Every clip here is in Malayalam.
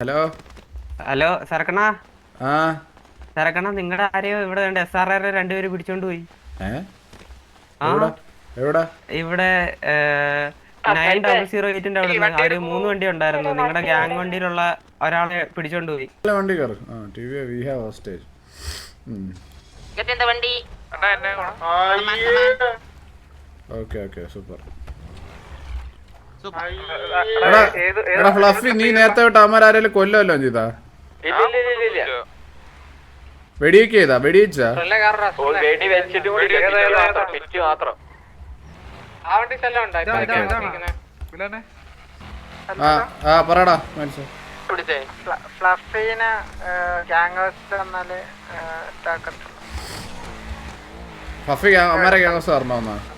ഹലോ? ഹലോ സർക്കണ ആ? സരക്കണ നിങ്ങളുടെ ആരെയോ ഇവിടെ രണ്ട് എസ് ആർ ആർ രണ്ടുപേര് പിടിച്ചോണ്ട് പോയി. എവിടെ? ഇവിടെ നയൻ ഡബിൾ സീറോ എയ്റ്റിന്റെ അവിടെ നിന്ന് അവർ മൂന്ന് വണ്ടി ഉണ്ടായിരുന്നു. നിങ്ങളുടെ ഗ്യാങ് വണ്ടിയിലുള്ള ഒരാളെ പിടിച്ചോണ്ട് പോയി. വണ്ടി ഹോസ്റ്റേജ് വണ്ടി? Okay okay super. എടാ ഫ്ലഫി നീ നേരത്തെ വിട്ട് അമ്മ ആരെങ്കിലും കൊല്ലുമല്ലോ ചെയ്താ വെടിയൊക്കെ ചെയ്താ വെടിയിച്ചാ ആ ആ പറടാ മനസ്സിലായി ഫ്ലഫീന് ഗ്യാങ്സ് വന്നാൽ ഇതാക്കത്തുള്ളൂ. ഫഫി അമ്മരെ ഗ്യാങ്സ്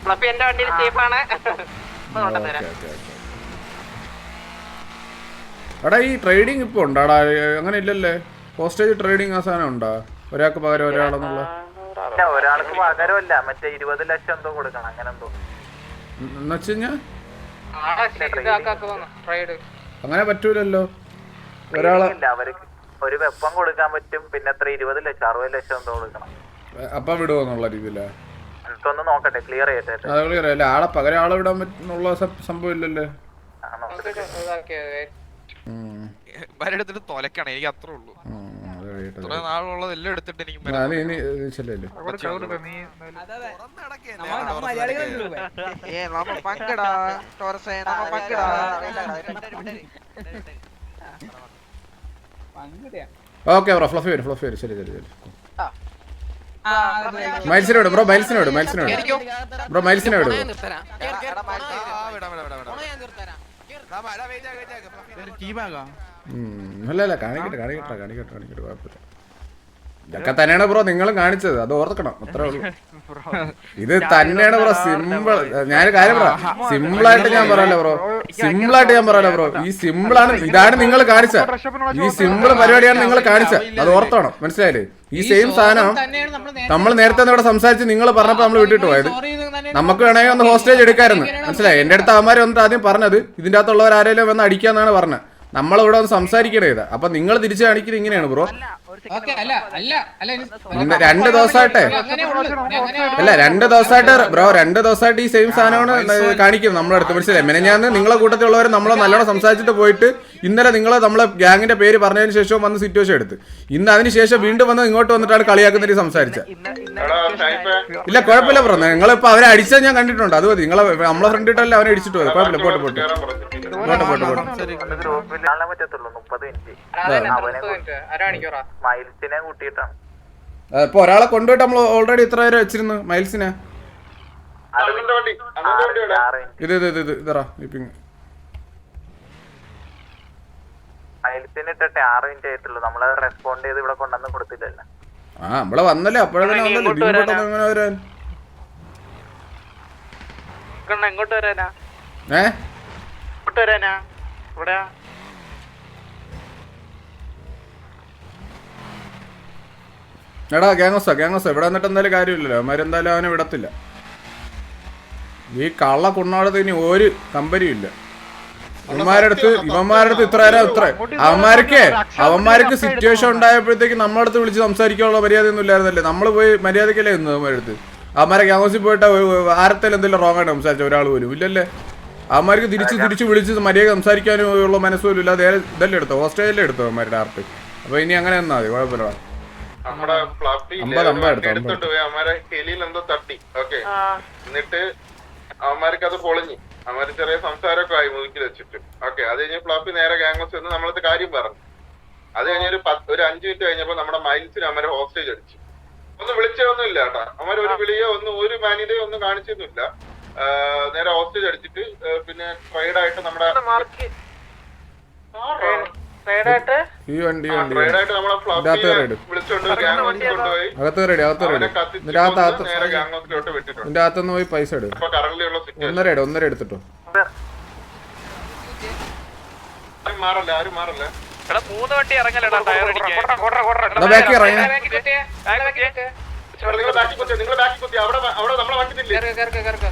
ഫ്ലഫി എന്റെ വണ്ടിയിൽ ഓക്കെ ഓക്കെ. എടാ ഈ ട്രേഡിംഗ് ഇപ്പൊ ഉണ്ടാടാ. അങ്ങനെ ഇല്ലല്ലേ? ഹോസ്റ്റേജ് ട്രേഡിംഗ് ആ സാധനം ഉണ്ടാ? ഒരാൾക്ക് പകരം ഒരാളെന്നുള്ള? ഒരാൾക്ക് പകരമല്ല. മറ്റേ ഇരുപത് ലക്ഷം എന്തോ കൊടുക്കണം അങ്ങനെ എന്തോ. അങ്ങനെ പറ്റൂലല്ലോ. ഒരാളെ ഒരു വെപ്പം കൊടുക്കാൻ പറ്റും. പിന്നെ എത്ര? ഇരുപത് ലക്ഷം അറുപത് ലക്ഷം എന്തോ കൊടുക്കണം. അപ്പൊ വിടുവെന്നുള്ള രീതിയിലാ? എനിക്കൊന്ന് നോക്കട്ടെ ക്ലിയർ അറിയാം ആളെ പകരം ആളെ വിടാൻ പറ്റുന്നുള്ള സംഭവം ഇല്ലല്ലേ. വരെടുത്തിട്ട് തൊലക്കണം എനിക്ക് അത്രേ ഉള്ളൂ. ഇത്ര നാളുള്ളത് എല്ലാം എടുത്തിട്ട് എനിക്ക് പങ്കടാ ടോറസേ നമ്മ പങ്കടാ. ഓക്കെ ബ്രോ ഫ്ലഫി വരും ഫ്ലഫി വരും. ശരി ശരി ശരി മൈൽസിനോട് ബ്രോ മൈൽസിനോട് മൈൽസിനോട് ബ്രോ മൈൽസിനോട് അല്ല അല്ല കാണിക്കട്ടെ കാണിക്കട്ടെ കാണിക്കട്ടെ കാണിക്കട്ടെ കുഴപ്പമില്ല. ഇതൊക്കെ തന്നെയാണ് ബ്രോ നിങ്ങളും കാണിച്ചത്. അത് ഓർത്തക്കണം. അത്രേ ഉള്ളൂ. ഇത് തന്നെയാണ് ബ്രോ സിമ്പിൾ. ഞാൻ കാര്യം പറ സിമ്പിൾ ആയിട്ട് ഞാൻ പറയല്ലോ ബ്രോ. സിമ്പിൾ ആയിട്ട് ഞാൻ പറയല്ലോ ബ്രോ. ഈ സിമ്പിൾ ആണ് ഇതാണ് നിങ്ങൾ കാണിച്ച ഈ സിമ്പിൾ പരിപാടിയാണ് നിങ്ങൾ കാണിച്ച അത് ഓർത്തോണം. മനസ്സിലായില്ലേ? ഈ സെയിം സാധനം നമ്മൾ നേരത്തെ ഇവിടെ സംസാരിച്ച് നിങ്ങൾ പറഞ്ഞപ്പോ നമ്മൾ വിട്ടിട്ട് പോയത്. നമുക്ക് വേണമെങ്കിൽ ഒന്ന് ഹോസ്റ്റേജ് എടുക്കായിരുന്നു. മനസ്സിലായി? എന്റെ അടുത്ത് അവന്മാർ ഒന്ന് ആദ്യം പറഞ്ഞത് ഇതിന്റെ അകത്തുള്ളവർ ആരെങ്കിലും വന്ന് അടിക്കാന്നാണ് പറഞ്ഞത്. നമ്മളിവിടെ ഒന്ന് സംസാരിക്കണേ ഇത്. അപ്പൊ നിങ്ങൾ തിരിച്ചു കാണിക്കുന്നത് ഇങ്ങനെയാണ് ബ്രോ. ഓക്കേ, അല്ല അല്ല അല്ല രണ്ട് ദിവസമായിട്ടെ. അല്ല രണ്ട് ദിവസമായിട്ട് ബ്രോ രണ്ട് ദിവസമായിട്ട് ഈ സെയിം സാധനമാണ് കാണിക്കും നമ്മളെ അടുത്ത് മനസ്സിലായി മെനഞ്ഞാന്ന് നിങ്ങളെ കൂട്ടത്തിലുള്ളവർ നമ്മളെ നല്ലോണം സംസാരിച്ചിട്ട് പോയിട്ട് ഇന്നലെ നിങ്ങൾ നമ്മളെ ഗ്യാങ്ങിന്റെ പേര് പറഞ്ഞതിന് ശേഷം വന്ന് സിറ്റുവേഷൻ എടുത്ത് ഇന്ന് അതിന് ശേഷം വീണ്ടും വന്ന് ഇങ്ങോട്ട് വന്നിട്ടാണ് കളിയാക്കുന്നതിന് സംസാരിച്ചത് ഇല്ല കുഴപ്പമില്ല ബ്രോ നിങ്ങളിപ്പോ അവരെ അടിച്ചത് ഞാൻ കണ്ടിട്ടുണ്ട് അത് മതി നിങ്ങളെ നമ്മളെ ഫ്രണ്ട് ഇട്ടല്ലേ അവനെ അടിച്ചിട്ട് പോയത് കുഴപ്പമില്ല പോട്ട് പോട്ട് പോട്ടെ പോട്ടെ പോട്ടെ മൈൽസിനെ കൂട്ടിയിട്ടാണ് ഇപ്പൊ ഒരാളെ കൊണ്ടുപോയിട്ട് നമ്മൾ ഓൾറെഡി ഇത്ര പേര് വെച്ചിരുന്നു മൈൽസിനെ. ആറ് മിനിറ്റ് ഇത് ഇത് ഇത് ഇത് ഇതറാ ഇപ്പിങ് മൈൽസിന് ഇട്ടിട്ട് ആറ് മിനിറ്റ് ആയിട്ടുള്ളൂ. നമ്മളത് റെസ്പോണ്ട് ചെയ്ത് ഇവിടെ കൊണ്ടുവന്ന് കൊടുത്തില്ലല്ലോ. ആ നമ്മളെ വന്നല്ലേ അപ്പോഴേ തന്നെ വന്നല്ലേ. ഇങ്ങോട്ട് അങ്ങനെ വരാൻ. എങ്ങോട്ട് വരാനാ? ഏ? എങ്ങോട്ട് വരാനാ? ഇവിടെ എടാ ഗ്യാങ്സോ ഗ്യാങ്സോ ഇവിടെ വന്നിട്ട് എന്തായാലും കാര്യമില്ലല്ലോ. അവന്മാരെന്തായാലും അവനെ വിടത്തില്ല. ഈ കള്ള കുണ്ണാടത്ത് ഇനി ഒരു കമ്പനിയും ഇല്ല. ഇവന്മാരടുത്ത് ഇത്ര നേരം ഇത്ര അവന്മാർക്ക് അവന്മാർക്ക് സിറ്റുവേഷൻ ഉണ്ടായപ്പോഴത്തേക്ക് നമ്മളെ അടുത്ത് വിളിച്ച് സംസാരിക്കാനുള്ള മര്യാദയൊന്നും ഇല്ലായിരുന്നല്ലേ? നമ്മൾ പോയി മര്യാദക്കല്ലേ ഇന്ന് അവന്മാരടുത്ത്? അടുത്ത് അവന്മാരെ ഗ്യാങ്ങോസിൽ പോയിട്ട് ആരത്തേലും എന്തെങ്കിലും റോങ് ആയിട്ട് സംസാരിച്ച ഒരാൾ പോലും ഇല്ലല്ലേ? അവന്മാർക്ക് തിരിച്ച് തിരിച്ച് വിളിച്ച് മര്യാദ സംസാരിക്കാനും ഉള്ള മനസ്സുമില്ല ഇല്ലാതെ ഇതല്ലേ എടുത്തോ ഹോസ്റ്റലിലെ എടുത്തോ അവന്മാരുടെ ആർട്ട്. അപ്പൊ ഇനി അങ്ങനെ എന്നാ മതി കുഴപ്പമില്ല നമ്മുടെ ഫ്ലഫി. എടുത്തോണ്ട് പോയി. അവന്മാരെ ഹെലിയിൽ എന്തോ തട്ടി. ഓക്കെ. എന്നിട്ട് അവന്മാർക്ക് അത് പൊളിഞ്ഞു. അവന്മാര് ചെറിയ സംസാരമൊക്കെ ആയി മുതുക്കിൽ വെച്ചിട്ട്. ഓക്കെ അത് കഴിഞ്ഞ് ഫ്ലഫി നേരെ ഗാംഗോസ് വന്ന് നമ്മളത് കാര്യം പറഞ്ഞു. അത് കഴിഞ്ഞ ഒരു പത്ത് ഒരു അഞ്ചു മിനിറ്റ് കഴിഞ്ഞപ്പോ നമ്മുടെ മൈൽസിന് അവന്മാരെ ഹോസ്റ്റേജ് അടിച്ചു. ഒന്നും വിളിച്ചൊന്നും ഇല്ല കേട്ടാ. അവന്മാർ ഒരു വിളിയോ ഒന്നും ഒരു മാന്യതയോ ഒന്നും കാണിച്ചൊന്നുമില്ല നേരെ ഹോസ്റ്റേജ് അടിച്ചിട്ട് പിന്നെ ട്രൈഡ് ആയിട്ട് നമ്മുടെ ഈ വണ്ടി വണ്ടി അകത്ത് റെഡി അകത്ത് റെഡി ഇതിന്റെ അകത്ത് ഇതിന്റെ അകത്തുനിന്ന് പോയി പൈസ ഇടും. ഇപ്പൊ കറന്റ് ഉള്ള സിറ്റുവേഷൻ ഒന്നര ഇടും ഒന്നര എടുത്തിട്ടോ. മൂന്ന് വണ്ടി ഇറങ്ങലടാ ടയർ അടിക്കാൻ. നിങ്ങൾ ബാക്കി കുത്തി നിങ്ങൾ ബാക്കി കുത്തി. അവിടെ അവിടെ നമ്മളെ വണ്ടി.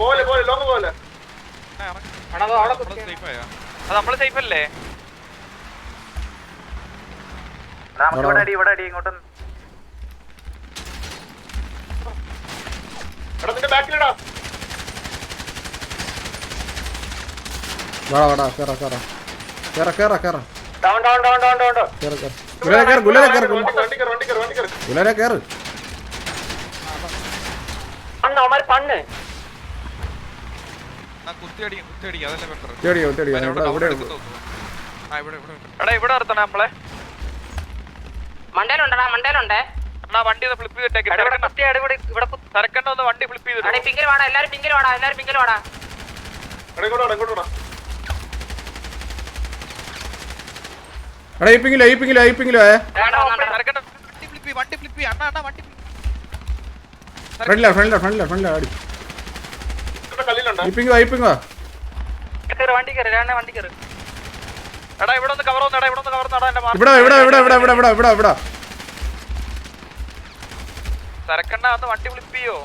പോലെ പോലെ ലോങ് പോലെ. അത് അവിടെ കുത്തിയെ. അത് നമ്മൾ സേഫ് അല്ലേ? നമുക്ക് ഇവിടെ അടി ഇവിടെ അടി ഇങ്ങോട്ട് വാടാ വാടാ കേറ കേറ. കേറ കേറ കേറ. ഗുലരെ കേറ് കുത്തിയടിക്കും കുത്തിയടിക്കും അതല്ലേ ബെറ്റർ കുത്തിയടിക്കും കുത്തിയടിക്കും ഇവിടെ ഇവിടെ ഇവിടെ ഇവിടെ ഇവിടെ നിർത്തണം നമ്മളെ. മണ്ടേലുണ്ടടാ മണ്ടേലുണ്ടേ. എന്നാ വണ്ടി ഒന്ന് ഫ്ലിപ്പ് ഇവിടെ തരക്കണ്ട. ഒന്ന് വണ്ടി ഫ്ലിപ്പ് ചെയ്തിട്ട്. പിങ്കിൽ വാടാ എല്ലാരും പിങ്കിൽ വാടാ എല്ലാരും പിങ്കിൽ വാടാ. ഐപ്പിങ്ങിലോ ഐപ്പിങ്ങിലോ ഐപ്പിങ്ങിലോ ഫ്രണ്ടിലാ ഫ്രണ്ടിലാ ഫ്രണ്ടിലാ ഫ്രണ്ടിലാ അടി. ഐപ്പിങ്ങോ ഐപ്പിങ്ങോ വണ്ടി കയറി വണ്ടി കയറി. ഇവിടെ ഒന്ന് കവർ ഒന്നെടാ ഇവിടെ കവർ നടാ എന്റെ ഇവിടെ ഇവിടെ ഇവിടെ ഇവിടെ ഇവിടെ ഇവിടെ ഇവിടെ ഇവിടെ. സരക്കണ്ട ഒന്ന് വണ്ടി ഫ്ലിപ്പ് ചെയ്യോ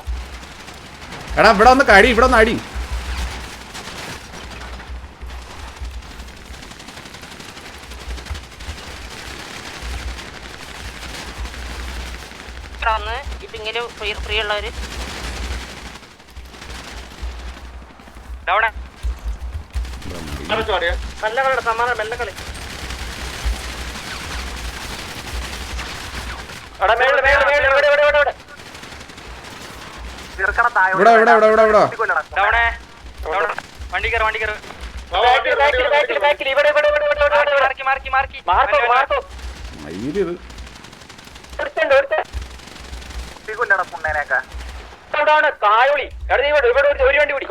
എടാ ഇവിടെ ഒന്ന് അടി ഇവിടെ ഒന്ന് അടി. വന്ന് ഈ ഫ്രീ ഫ്രീ ഉള്ളവര് വാടിയാ നല്ല കളിയുടെ സമ്മാനം മെല്ലെ കളി. വണ്ടി കയറി വണ്ടി കയറി ഒരുത്തണ്ട് ഒരുത്തണ്ട് പിടിക്കൊണ്ടടാ പുണ്ണേനേക്കാ ഔട്ടാണ് കായൊളി. ഇവിടെ ഇവിടെ ഒരു വണ്ടി ഇവിടെ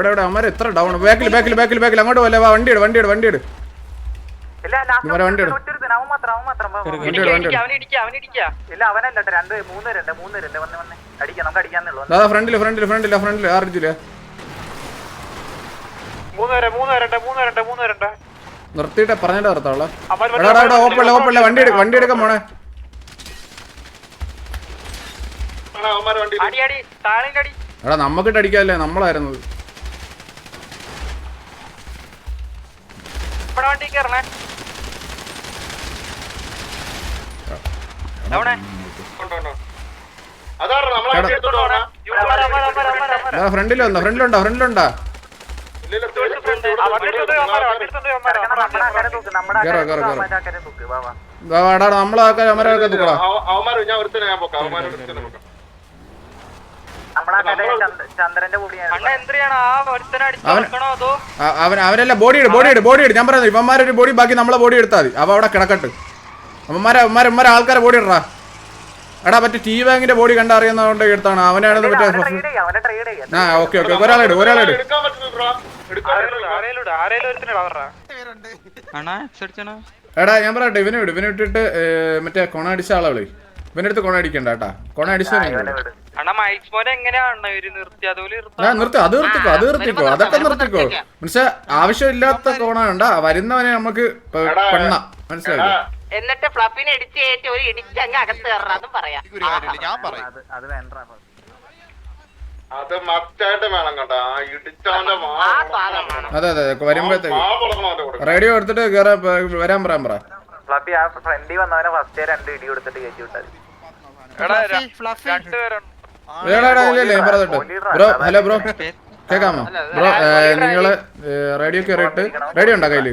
ഇവിടെ അമര എത്ര ഡൗൺ ബാക്കിൽ ബാക്കിൽ ബാക്കിൽ ബാക്കിൽ അങ്ങോട്ട് പോലെ വാ വണ്ടി ഇട് വണ്ടി ഇട് വണ്ടി പറഞ്ഞിട്ട് നിർത്താളെ ഓപ്പല്ല ഓപ്പല്ല വണ്ടി എടുക്കാം വണ്ടി എടുക്കാൻ പോണേ എടാ നമ്മക്കിട്ട് അടിക്കാല്ലേ? നമ്മളായിരുന്നു ഫ്രണ്ടിലുണ്ടോ ഫ്രണ്ടിലുണ്ടോ? ഫ്രണ്ടിലുണ്ടോ നമ്മളാക്കാൻ അമരാക്കാൻ തൂക്കടാ അവന്മാർ ഞാൻ ഒരുത്തനെ ഞാൻ പോക്കാം. അവന്മാരെ ഒരുത്തനെ അവൻ- കൊടുക്കണോ അതോ? അ- അവൻ അവരെല്ലാം ബോഡി ഇട് ബോഡി ഇട് ബോഡി ഇട്. ഞാൻ പറയുന്നത് ഇവന്മാരൊരു ബോഡി ബാക്കി നമ്മളെ ബോഡി എടുത്താൽ മതി. അവ അവിടെ കിടക്കട്ട്. അവന്മാരെ അവന്മാരെ അവന്മാരെ ആൾക്കാരെ ബോഡി ഇടറാ എടാ മറ്റേ ടി ബാങ്കിന്റെ ബോഡി കണ്ട അറിയുന്നതുകൊണ്ട് എടുത്താണ് അവനാണ് അവനെ മറ്റേ ട്രേഡ് ചെയ്യാം അവനെ ട്രേഡ് ചെയ്യാം. ആ ഓക്കെ ഓക്കെ. ഒരാളെടു ഒരാളെടു എടാ ഞാൻ പറയട്ടെ ഇവനെ വിട് ഇവനെ വിട്ടിട്ട് മറ്റേ കൊണ അടിച്ച ആളെ വിളി ഇവന്റെ അടുത്ത് കൊണ അടിക്കണ്ട കേട്ടാ. കൊണ ഇവർ നിർത്തി? അത് നിർത്തിക്കോ അത് നിർത്തിക്കോ. അതൊക്കെ നിർത്തിക്കോ. മനസ്സിലാ ആവശ്യമില്ലാത്ത കോണ വേണ്ട വരുന്നവനെ നമുക്ക് പെണ്ണ. മനസ്സിലായി? എന്നിട്ട് ഫ്ലഫിനെ ഇടിച്ച് കയറ്റി ഒരു ഇടിച്ച് അങ്ങ് അകത്ത് കയറാന്നും അതും പറയാം. ഞാൻ പറയാം. അത് അത് വേണ്ട അത് വരുമ്പോഴത്തേക്ക് റേഡിയോ എടുത്തിട്ട് കേറാൻ വരാൻ പറയാൻ പറ. ഫ്ലഫി ആ ഫ്രണ്ടി വന്നവനെ ഫസ്റ്റ് രണ്ട് ഇടി കൊടുത്തിട്ട് കയറ്റി വിട്ടത്. Bro hello bro. കേക്കാമോ? ബ്രോ നിങ്ങൾ റേഡിയോ കയറിയിട്ട് റേഡിയോ ഉണ്ടോ കയ്യിൽ?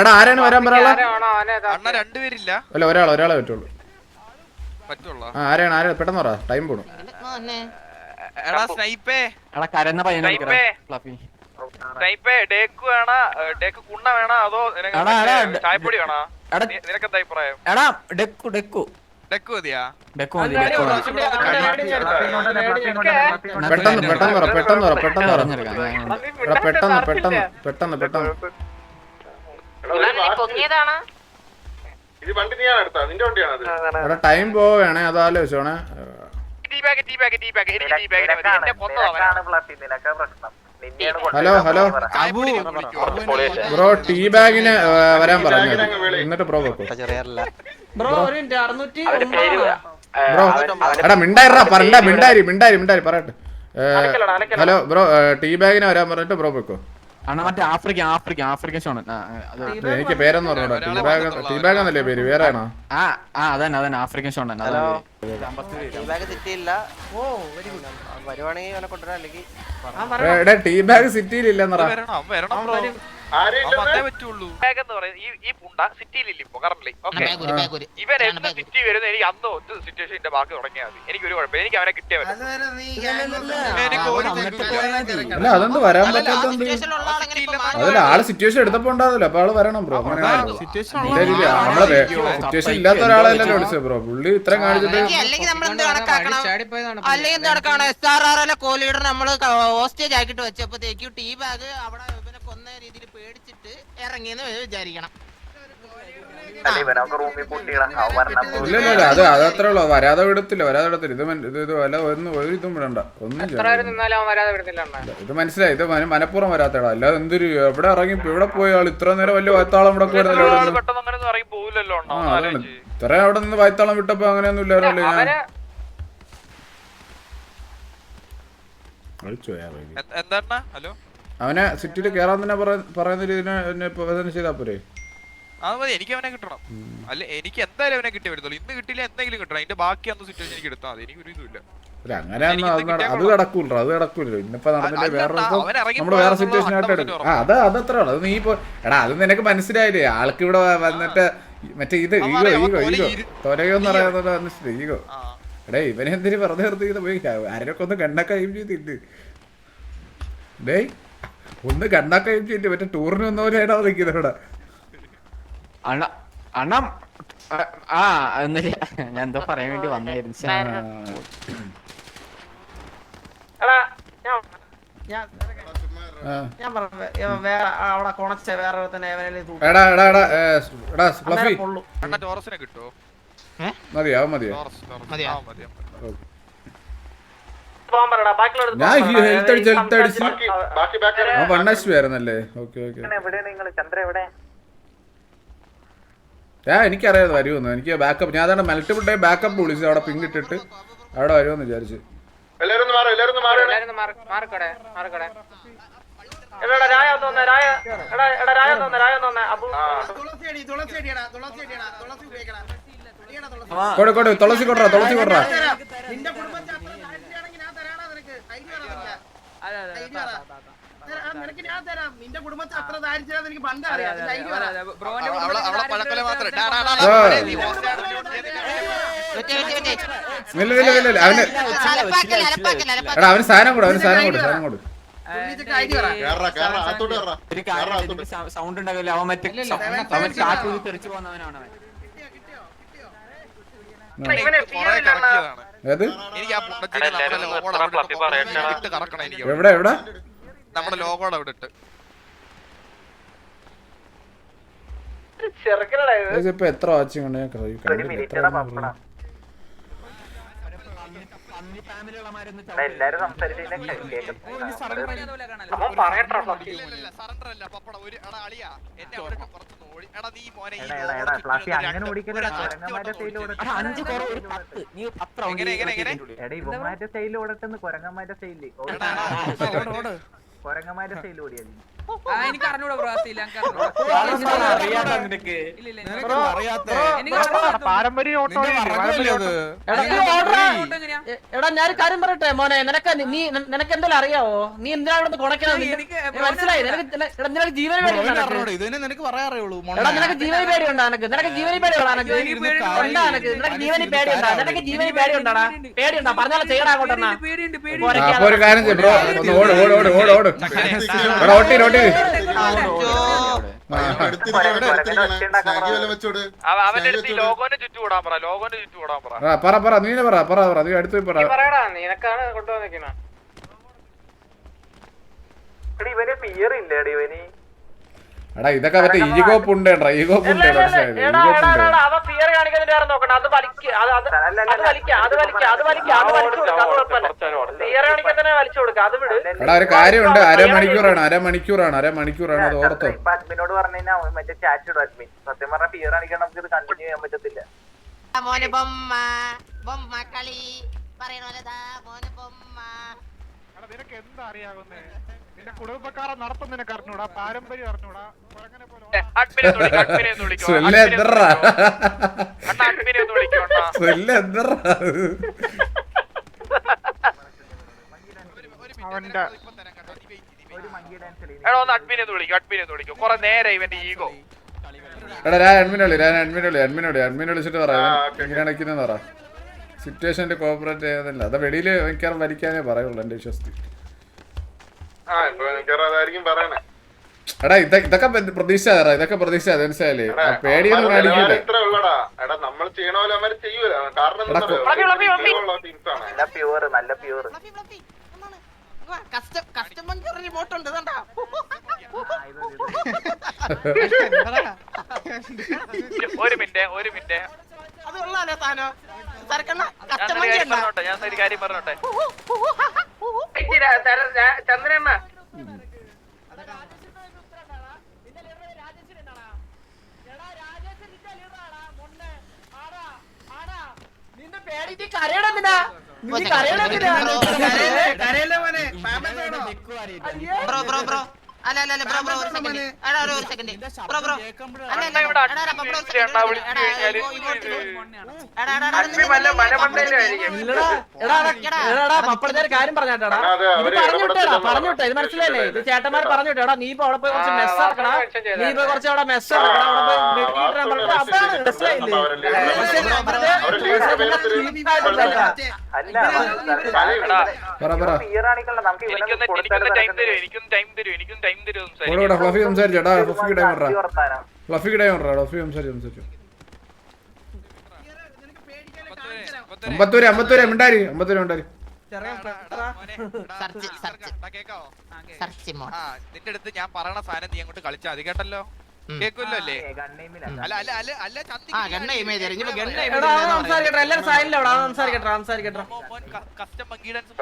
എടാ ആരാണ് വരാൻ പറയാനുള്ള അല്ല ഒരാൾ ഒരാളെ പറ്റുള്ളൂ. ആരാണ് ആരാ? പെട്ടെന്ന് പറ ടൈം പോണു. എടാ സ്നൈപ്പേ. എടാ കരന്ന പയ്യനെ ഫ്ലഫി. സ്നൈപ്പേ ഡേക്ക് വേണ? ഡേക്ക് കുണ്ണ വേണ? അതോ എടാ, എടാ, മറ്റേ ചായപ്പൊടി വേണോ? എടാ- നി- നിനക്കെന്താ അഭിപ്രായം? എടാ ഡെക്കു ഡെക്കു. ഡെക്ക് മതിയാ? ഡെക്കു മതി ഡെക്കു പെട്ടെന്ന് പെട്ടെന്ന് പറ പെട്ടെന്ന് പറ പെട്ടെന്ന് പറഞ്ഞെടുക്കാം എടാ പെട്ടെന്ന് പെട്ടെന്ന് പെട്ടെന്ന് പെട്ടെന്ന്. എടാ, പൊങ്ങിയതാണ്? ടൈം പോവേണേ അത് ആലോചിച്ചോണേ. Tea bag tea bag tea bag എനിക്ക് ടീ ബാഗ് ഫ്ലഫി നിനക്കാ പ്രശ്നം. Hello hello. ബ്രോ ടീ ബാഗിന് വരാൻ പറഞ്ഞു? എന്നിട്ട് ബ്രോ വെക്കും. ബ്രോ ഒരു മിനിറ്റ് അറുന്നൂറ്റി ബ്രോ എടാ മിണ്ടായിരാ പറണ്ട മിണ്ടാരി മിണ്ടാരി മിണ്ടാരി പറയട്ടെ. ഹലോ ബ്രോ ടീ ബാഗിന് വരാൻ പറഞ്ഞിട്ട് ബ്രോ വെക്കോ. അണ്ണാ മറ്റേ ആഫ്രിക്ക ആഫ്രിക്ക ആഫ്രിക്കൻ ആ, എനിക്ക് പേരെന്ന് പറഞ്ഞോടാ. ടീ ബാഗ് ടീ ബാഗ് എന്നല്ലേ പേര്? വേറെ ആണോ? ആ ആ അതന്നെ അതന്നെ. ആഫ്രിക്കൻ ഷോൺ ടീബാഗ് സിറ്റിയിൽ ഇല്ലെന്നറാ ഈ ഈ പുണ്ട സിറ്റിയിലില്ല ഇപ്പൊ കറന്റ് ഓക്കെ ഇവൻ എന്ത് സിറ്റി വരുന്ന എനിക്ക് അന്ന് ഒറ്റ സിറ്റുവേഷൻ എന്റെ ബാക്കി തുടങ്ങിയാൽ മതി. എനിക്ക് ഒരു കുഴപ്പമില്ല. എനിക്ക് അവനെ കിട്ടിയ അല്ല അതെന്ത് വരാൻ അതല്ല ആൾ സിറ്റുവേഷൻ എടുത്തപ്പോ ഉണ്ടാവില്ല. അപ്പൊ ആൾ വരണം ബ്രോ നമ്മളെ സിറ്റുവേഷൻ ഇല്ലാത്ത ഒരാളല്ലല്ലോ വിളിച്ചത് ബ്രോ പുള്ളി ഇത്രയും കാണിച്ചിട്ട് അല്ലെങ്കിൽ നമ്മൾ എന്ത് കണക്കാക്കണം? അല്ലെങ്കിൽ എന്ത് കണക്കാണ് എസ് ആർ ആർ എൽ കോഹ്ലിയുടെ നമ്മൾ ഹോസ്റ്റേജ് ആക്കിട്ട് വെച്ചപ്പോഴത്തേക്കും ടീ ബാഗ് അവിടെ രീതിയിൽ പേടിച്ചിട്ട് ഇറങ്ങിയെന്ന് വിചാരിക്കണം. ഇല്ല അത് ഉള്ളൂ. വരാതെ വിടത്തില്ല വരാതെ വിടത്തില്ല. ഇത് മൻ- ഇത് ഇത് വല്ല ഒന്നും ഒരു ഇതും വിടണ്ട. ഒന്നും ചെയ്യണ്ട. മനസ്സിലായി. ഇത് മന- മനഃപൂർവം വരാത്തടാ അല്ലാതെ എന്തൊരു എവിടെ ഇറങ്ങി ഇവിടെ പോയ ആൾ ഇത്ര നേരം വലിയ വായത്താളം ഇവിടെ വരുന്നില്ല ഇവിടെ നിന്ന്. പെട്ടെന്ന് അങ്ങനെ ഇറങ്ങി പോവില്ലല്ലോ ആ അതാണ്. ഇത്ര അവിടെ നിന്ന് വായത്താളം വിട്ടപ്പോ അങ്ങനെയൊന്നും ഇല്ലായിരുന്നല്ലോ ഞാൻ. എന്താ ഹലോ? അവനെ സിറ്റിയിൽ കേറാൻ തന്നെ പറയുന്ന രീതിയിൽ എന്നെ ഇപ്പൊ ഇതൊന്ന് ചെയ്താ പോരെ? അത് മതി എനിക്ക് അവനെ കിട്ടണം. അല്ല എനിക്ക് എന്തായാലും അവനെ കിട്ടി വരുത്തുള്ളൂ ഇന്ന് കിട്ടില്ല എന്തെങ്കിലും കിട്ടണം. അതിന്റെ ബാക്കി അന്ന് സിറ്റുവേഷൻ എനിക്ക് എടുത്താൽ മതി. എനിക്ക് ഒരു ഇതുമില്ല അത് അത് നടക്കൂല്ലോ അത് നടക്കൂല്ലോ ഇന്നിപ്പോ നടന്നിട്ട് വേറെ വേറെ സിറ്റുവേഷൻ ആയിട്ട് എടുക്കും. ആ അത് അതത്ര ഉള്ളു. അത് നീ ഇപ്പൊ എടാ അത് നിനക്ക് മനസ്സിലായില്ലേ? ആൾക്ക് ഇവിടെ വന്നിട്ട് മറ്റേ ഇത് ഈഗോ ഈഗോ ഈഗോ. തൊരയോന്ന് പറയുന്നത് ഈഗോ. എടേ ഇവനെ എന്തിനു വെറുതെ നിർത്തി പോയി? ആരൊക്കെ ഒന്ന് കണ്ണക്കയും ചെയ്തിട്ട് ഡേയ്. ഒന്ന് കണ്ണക്കയും ചെയ്തിട്ട് മറ്റേ ടൂറിന് വന്നവരായിട്ടാ നിൽക്കുന്നത് ഇവിടെ അണ്ണ അണ്ണ ആ എന്നില്ല ഞാൻ എന്തോ പറയാൻ വേണ്ടി വന്നായിരുന്നു മതിയാവും എടാ ഞാൻ ഹെൽത്ത് അടിച്ച് ഹെൽത്ത് അടിച്ച് ബാക്കി ബാക്കി ബാക്കി ആ വൺ എച്ച് ആയിരുന്നല്ലേ? ഓക്കെ ഓക്കെ നിങ്ങൾ ചന്ദ്ര എവിടെ? ഞാൻ എനിക്കറിയാതെ വരുമെന്ന്. എനിക്ക് ബാക്കപ്പ് ഞാൻ അതാണ് മൾട്ടിപ്പിൾ ടൈം ബാക്കപ്പ് വിളിച്ചു അവിടെ പിങ്ക് ഇട്ടിട്ട് അവിടെ വരുമെന്ന് വിചാരിച്ചു. എല്ലാരും മാറും എടാ രായ രായ. എടാ എടാ രായ രായ തുളസി കൊടുറ തുളസി കൊടുറ അവളെ അവളെ നിന്റെ ഡാ, ഡാ, ഡാ, ആ. ഡാ, നീ ഹോസ്റ്റലാണ് ചോദിച്ചത്. ഇല്ല ഇല്ല ഇല്ല ഇല്ല അവന് സാധനം കൊടു അവന് സാധനം കൊടു സാധനം കൊടു സൗണ്ട് ഉണ്ടാകില്ല അവൻ മറ്റേ തെറിച്ചു പോകുന്നവനാണ് അവൻ എവിടെ എവിടെ? നമ്മുടെ ലോഗോടെ അവിടെ ഇട്ട്. ഇപ്പൊ എത്ര വാച്ചിങ് ഉണ്ട് ഞാൻ. എത്ര. എല്ലാരും കുരങ്ങന്മാരുടെ വട്ടം സൈഡിൽ ഓടിക്കും. എടാ, അഞ്ച് കുറവ് ഒരു പത്ത്. നീ പത്ത് റൗണ്ട് എങ്ങനെ എങ്ങനെ എങ്ങനെ? എടാ ഇവന്മാരുടെ സ്റ്റൈലിൽ ഓടട്ടെന്ന് എനിക്ക് അറിഞ്ഞൂടാ ബ്രോ ശ്രീലങ്ക. പാരമ്പര്യ ഓട്ടോ എടാ, ഞാൻ കാര്യം പറയട്ടെ മോനെ? നിനക്ക് നീ നിനക്ക് എന്തെങ്കിലും അറിയാവോ? നീ എന്തിനാ ഇവിടെ കൊണക്കണത് എനിക്ക് മനസ്സിലായി? നിനക്ക് ജീവന പേടിയുണ്ടോ ഉണ്ടോ നിനക്ക്? ജീവന പേടി നിനക്ക്? നിനക്ക് ജീവനി പേടിയുണ്ടോ നിനക്ക്? എനിക്ക് പേടി ഉണ്ട്. നിനക്ക്? ജീവനി പേടി നിനക്ക് ജീവനി പേടി പേടിയുണ്ടോ? പേടി പറഞ്ഞാലും ചെയ്യടാ അങ്ങോട്ടെന്നാ പേടിയുണ്ട്. പേടിയുണ്ട് ഒരു കാര്യം ചെയ്യ് ബ്രോ. ഓട് ഓട് ഓട് ഓട് ഓട്. ഓട്ടി ഓട്ടി അവന്റെ അടുത്ത് ഈ ലോഗോന്റെ ചുറ്റും ഓടാൻ പറ. ലോഗോന്റെ ചുറ്റും ഓടാൻ പറ പറ പറ. നീ പറ പറ പറ. നീ അടുത്ത് പറ പറയടാ നിനക്കാണ് ഇവന് പിയറില്ലേടി ഇല്ലേടി ഇവന്? എടാ ഇതൊക്കെ മറ്റേ ഈഗോ പുണ്ടേടാ ഈഗോ പുണ്ടേ മനസ്സിലായത് എടാ ഒരു കാര്യമുണ്ട് അരമണിക്കൂറാണ് അരമണിക്കൂറാണ് അരമണിക്കൂറാണ് അത് ഓർത്തോ. അഡ്മിനോട് പറഞ്ഞു മറ്റേ ചാറ്റ് ഇടും അഡ്മിൻ. സത്യം പറഞ്ഞ ഫിയർ കാണിക്കാൻ നമുക്ക് ഇത് കണ്ടിന്യൂ ചെയ്യാൻ പറ്റത്തില്ല. മോനെ ബൊമ്മ ബൊമ്മ കളി പറയണ പോലെ ദാ മോനെ ബൊമ്മ. നിനക്ക് എന്താ അറിയാവുന്നേ? നിന്റെ കുടുംബക്കാരെ നടത്തും നിനക്ക് അറിഞ്ഞൂടാ പാരമ്പര്യം അറിഞ്ഞൂടാ. സുല്ല പോലെ അവന്റെ എടാ ഒന്ന് അഡ്മിനെ വിളിക്കും നേരെ നേരം ഇവന്റെ ഈഗോ. എടാ ഞാൻ അഡ്മിനെ വിളി ഞാൻ അഡ്മിനെ വിളി അഡ്മിനെ വിളി അഡ്മിനെ വിളിച്ചിട്ട് പറ എങ്ങനെയാണ് നിൽക്കുന്നതെന്ന് പറ. സിറ്റുവേഷനിൽ കോപ്പറേറ്റ് ചെയ്യുന്നില്ല അത് വെളിയിൽ മിക്കവാറും വരിക്കാനേ പറയുള്ളൂ എന്റെ വിശ്വസത്തിൽ. എടാ ഇതൊക്കെ ഇതൊക്കെ പ്രതീക്ഷ ഇതൊക്കെ പ്രതീക്ഷ മനസ്സിലായില്ലേ പേടിയൊന്നും കാണിക്കില്ല ഒരു മിനിറ്റ് ഒരു മിനിറ്റ്. അത് കൊള്ളാലോ സാധനം സരക്കണ്ണ ഞാൻ കസ്റ്റമർ ഒരു കാര്യം പറഞ്ഞോട്ടെ ചന്ദ്രണ്ണ ബ്രോ ബ്രോ ബ്രോ. അല്ല അല്ല അല്ല ബ്രോ ബ്രോ ഒരു സെക്കൻഡ് എടാ ഒരു സെക്കൻഡ് ബ്രോ ബ്രോ. അല്ല അല്ല ഇവിടെ എടാ എടാ ബ്രോ ഒരു എടാ, എടാ എടാ എടാ കാര്യം പറഞ്ഞാട്ടാ. കാരണം അത് പറഞ്ഞുവിട്ടേടാ പറഞ്ഞുവിട്ടെ ഇത് മനസ്സിലല്ലേ ഇത് ചേട്ടന്മാർ പറഞ്ഞുവിട്ടേടാ നീ ഇപ്പൊ അവിടെ പോയി കുറച്ച് മെസ്സാക്കണം നീ ഇപ്പൊ കുറച്ച് അവിടെ മെസ്സാക്കണം അവിടെ പോയി ബ്രെഡ് ഫ്ലഫി സംസാരിച്ചോടാ ഫ്ലഫിക്ക് ടൈം പറ ഫ്ലഫിക്ക് ടൈം പറ ഫ്ലഫി സംസാരിച്ചു സംസാരിച്ചു. അമ്പത്തൂര് അമ്പത്തൂര് മിണ്ടാരി. അമ്പത്തൂര് മിണ്ടാരി. Search, search. കേക്കാവോ? സെർച്ച് ആ നിന്റെ അടുത്ത് ഞാൻ പറയണ സാധനം നീ അങ്ങോട്ട് കളിച്ചാ അത് കേട്ടല്ലോ? അല്ലേ? അല്ല അല്ല അല്ല സംസാരിക്കട്ടെ എല്ലാരും സൈഡിൽ അവിടെ സംസാരിക്കട്ടെ സംസാരിക്കട്ടെ. Custom monkey dance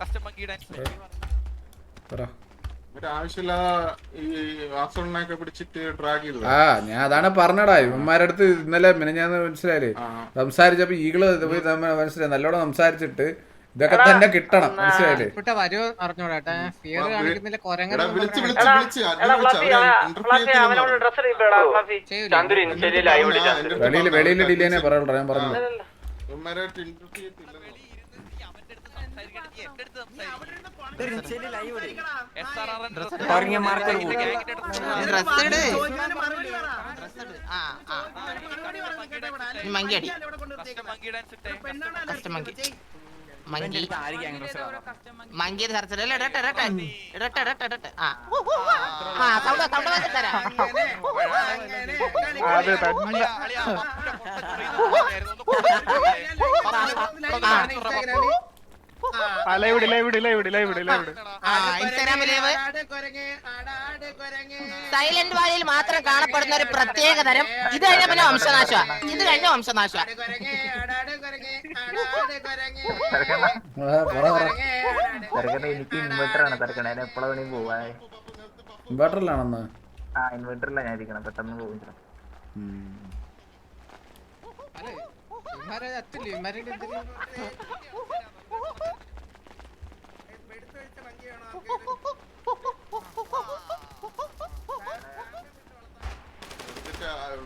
custom monkey dance ആ ഞാൻ അതാണ് പറഞ്ഞടാ. ഇവന്മാരടുത്ത് ഇന്നലെ ഇന്നലെ മിനഞ്ഞാന്ന് മനസ്സിലായില്ലേ? സംസാരിച്ചപ്പോ ഈകൾ മനസ്സിലായി. നല്ലോണം സംസാരിച്ചിട്ട് ഇതൊക്കെ തന്നെ കിട്ടണം മനസ്സിലായില്ലേ? വെളിയിൽ വെളിയിൽ ഡിലേനെ പറയുള്ളൂ ഞാൻ പറഞ്ഞു ആ നീ മങ്കി അടി. മങ്കി. ഡാൻസ് ഇട്ടേ കസ്റ്റം മങ്കി മങ്കി മങ്കി ഇടട്ടെ ഇടട്ടെ. ഇടട്ടെ ഇടട്ടെ ഇടട്ടെ. ആ. ആ സൗണ്ട് സൗണ്ട് വാങ്ങി തരാം. ആ. ലൈവ് ഇൻസ്റ്റാഗ്രാമിലേവ് സൈലന്റ് വാലിയിൽ മാത്രം കാണപ്പെടുന്ന ഒരു പ്രത്യേക തരം ഇത് കഴിഞ്ഞ പിന്നെ വംശനാശ ഇത് കഴിഞ്ഞ വംശനാശ എനിക്ക് ഇൻവെർട്ടർ ആണ് തിരക്കണ എപ്പോഴാ വേണേ പോവാ. ഇൻവെർട്ടറിലാണെന്ന് ആ ഇൻവെർട്ടറിലാണ് ഞാൻ ഇരിക്കണം പെട്ടെന്ന് പോകും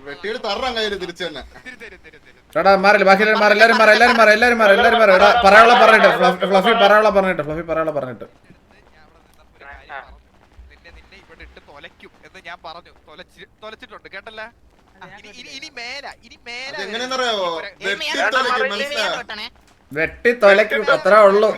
വെട്ടിയിട്ട് തറാൻ കയ്യിൽ തിരിച്ചു തന്നെ എടാ മാറില്ല ബാക്കി എല്ലാവരും മാറി എല്ലാരും മാറി എല്ലാരും മാറി എല്ലാരും മാറി എല്ലാരും മാറി എടാ പറയാനുള്ള പറഞ്ഞിട്ട് ഫ്ലഫി- ഫ്ലഫി പറയാനുള്ള പറഞ്ഞിട്ട് ഫ്ലഫി പറയാനുള്ള പറഞ്ഞിട്ട് നിന്നെ നിന്നെ ഇവിടെ ഇട്ട് തൊലയ്ക്കും എന്ന് ഞാൻ പറഞ്ഞു തൊലച്ച് തൊലച്ചിട്ടുണ്ട് കേട്ടല്ല ഇനി മേല ഇനി മേല മനസ്സിലായോ വെട്ടി തൊലക്കും അത്ര ഉള്ളൂ.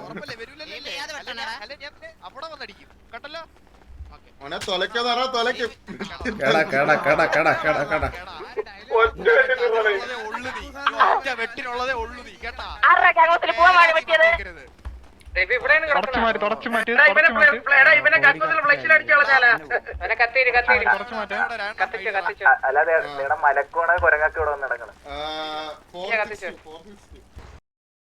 അല്ലാതെ മലക്കോണ കുരങ്ങൊക്കെ ഇവിടെ വന്ന് നടക്കണം ആ, 460, 460.